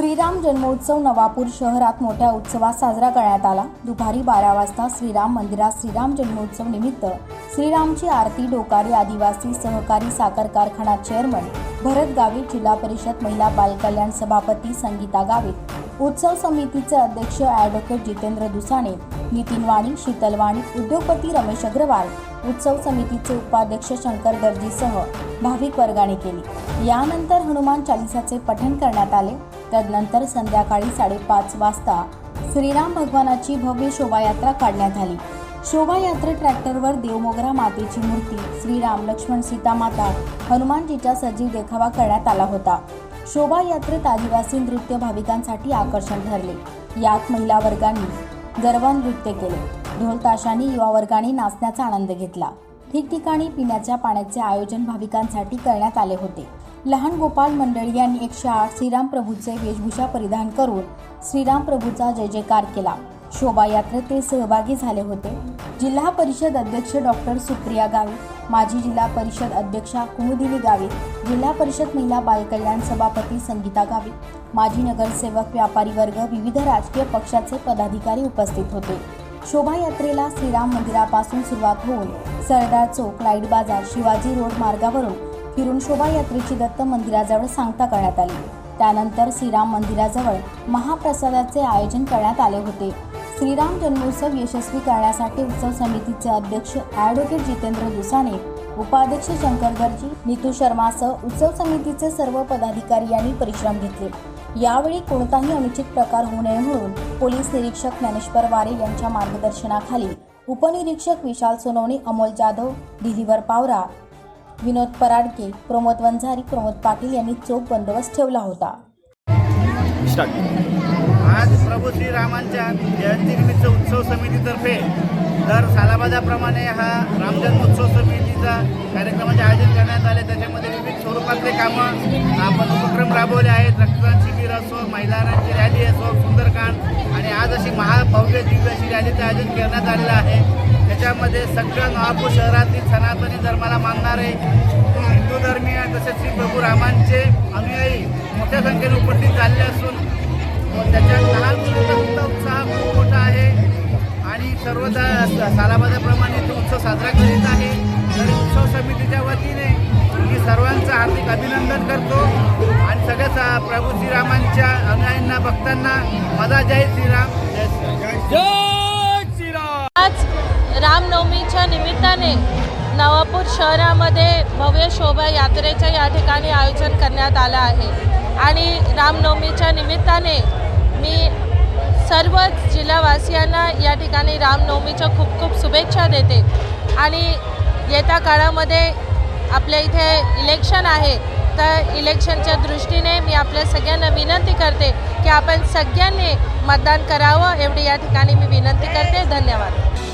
श्रीराम जन्मोत्सव नवापूर शहरात मोठ्या उत्सवात साजरा करण्यात आला. दुपारी बारा वाजता श्रीराम मंदिरात श्रीराम जन्मोत्सव निमित्त श्रीरामची आरती डोकारी आदिवासी सहकारी साखर कारखाना चेअरमन भरत गावित जिल्हा परिषद महिला बालकल्याण सभापती संगीता गावित उत्सव समितीचे अध्यक्ष ॲडव्होकेट जितेंद्र दुसाणे नितीन वाणी शीतल वाणी उद्योगपती रमेश अग्रवाल उत्सव समितीचे उपाध्यक्ष शंकर गर्जीसह भाविक वर्गाने केली. यानंतर हनुमान चालिसाचे पठण करण्यात आले. तदनंतर संध्याकाळी साडेपाच वाजता श्रीराम भगवानाची भव्य शोभायात्रा काढण्यात आली. शोभायात्रे ट्रॅक्टरवर देवमोगरा मातेची मूर्ती श्रीराम लक्ष्मण सीतामाता हनुमानजीचा सजीव देखावा करण्यात आला होता. शोभायात्रेत आदिवासी नृत्य भाविकांसाठी आकर्षण ठरले. यात महिला वर्गांनी गरबा नृत्य केले. ढोल ताशांनी युवा वर्गाने नाचण्याचा आनंद घेतला. ठिकठिकाणी पिण्याच्या पाण्याचे आयोजन भाविकांसाठी करण्यात आले होते. लहान गोपाल मंडळी यांनी एकशे आठ श्रीराम प्रभूचे वेशभूषा परिधान करून श्रीराम प्रभूचा जय जयकार केला. शोभायात्रेत ते सहभागी झाले होते. जिल्हा परिषद अध्यक्ष डॉक्टर सुप्रिया गावी माजी जिल्हा परिषद अध्यक्षा कुमुदिनी गावे जिल्हा परिषद महिला बालकल्याण सभापती संगीता गावे माजी नगरसेवक व्यापारी वर्ग विविध राजकीय पक्षाचे पदाधिकारी उपस्थित होते. शोभायात्रेला श्रीराम मंदिरापासून सुरुवात होऊन सरदार चौक लाइट बाजार शिवाजी रोड मार्गावरून फिरून शोभायात्रेची दत्त मंदिराजवळ सांगता करण्यात आली. त्यानंतर श्रीराम मंदिराजवळ महाप्रसादाचे आयोजन करण्यात आले होते. श्रीराम जन्मोत्सव यशस्वी करण्यासाठी उत्सव समितीचे अध्यक्ष ॲडव्होकेट जितेंद्र दुसाने उपाध्यक्ष शंकर गर्जी नीतू शर्मासह उत्सव समितीचे सर्व पदाधिकारी यांनी परिश्रम घेतले. यावेळी कोणताही अनुचित प्रकार होऊ नये म्हणून पोलीस निरीक्षक ज्ञानेश्वर वारे यांच्या मार्गदर्शनाखाली उपनिरीक्षक विशाल सोनवणे अमोल जाधव दिलीवर पावरा विनोद पराडके प्रमोद वंझारी प्रमोद पाटील यांनी चोख बंदोबस्त ठेवला होता. आज प्रभू श्रीरामांच्या जयंतीनिमित्त उत्सव समितीतर्फे दर सालाबाजाप्रमाणे हा रामजन्मोत्सव समितीचा कार्यक्रमाचे आयोजन करण्यात आले. त्याच्यामध्ये विविध स्वरूपातले कामं आपण उपक्रम राबवले आहेत. रक्तदान शिबिर असो महिलांची रॅली असो सुंदरकांड आणि आज अशी महाभव्य दिव्य अशी रॅलीचं आयोजन करण्यात आलेलं आहे. त्याच्यामध्ये सगळ्या नवापूर शहरातील सनातनी धर्माला मानणारे हिंदू धर्मीय तसेच श्री प्रभू रामांचे अनुयायी मोठ्या संख्येने उपस्थित झाले असून त्याच्यात लहान उत्साह खूप मोठा आहे. आणि सर्वदा सालाबाजाप्रमाणे तो उत्सव साजरा करीत आहे. तरी उत्सव समितीच्या वतीने मी सर्वांचं हार्दिक अभिनंदन करतो. आणि सगळ्याच प्रभू श्रीरामांच्या अनुयायींना भक्तांना माझा जय श्रीराम. रामनवमीच्या निमित्ताने नवापूर शहरामध्ये भव्य शोभायात्रेचं या ठिकाणी आयोजन करण्यात आलं आहे. आणि रामनवमीच्या निमित्ताने मी सर्वच जिल्हावासियांना या ठिकाणी रामनवमीच्या खूप खूप शुभेच्छा देते. आणि येत्या काळामध्ये आपल्या इथे इलेक्शन आहे तर इलेक्शनच्या दृष्टीने मी आपल्या सगळ्यांना विनंती करते की आपण सगळ्यांनी मतदान करावं एवढी या ठिकाणी मी विनंती करते. धन्यवाद.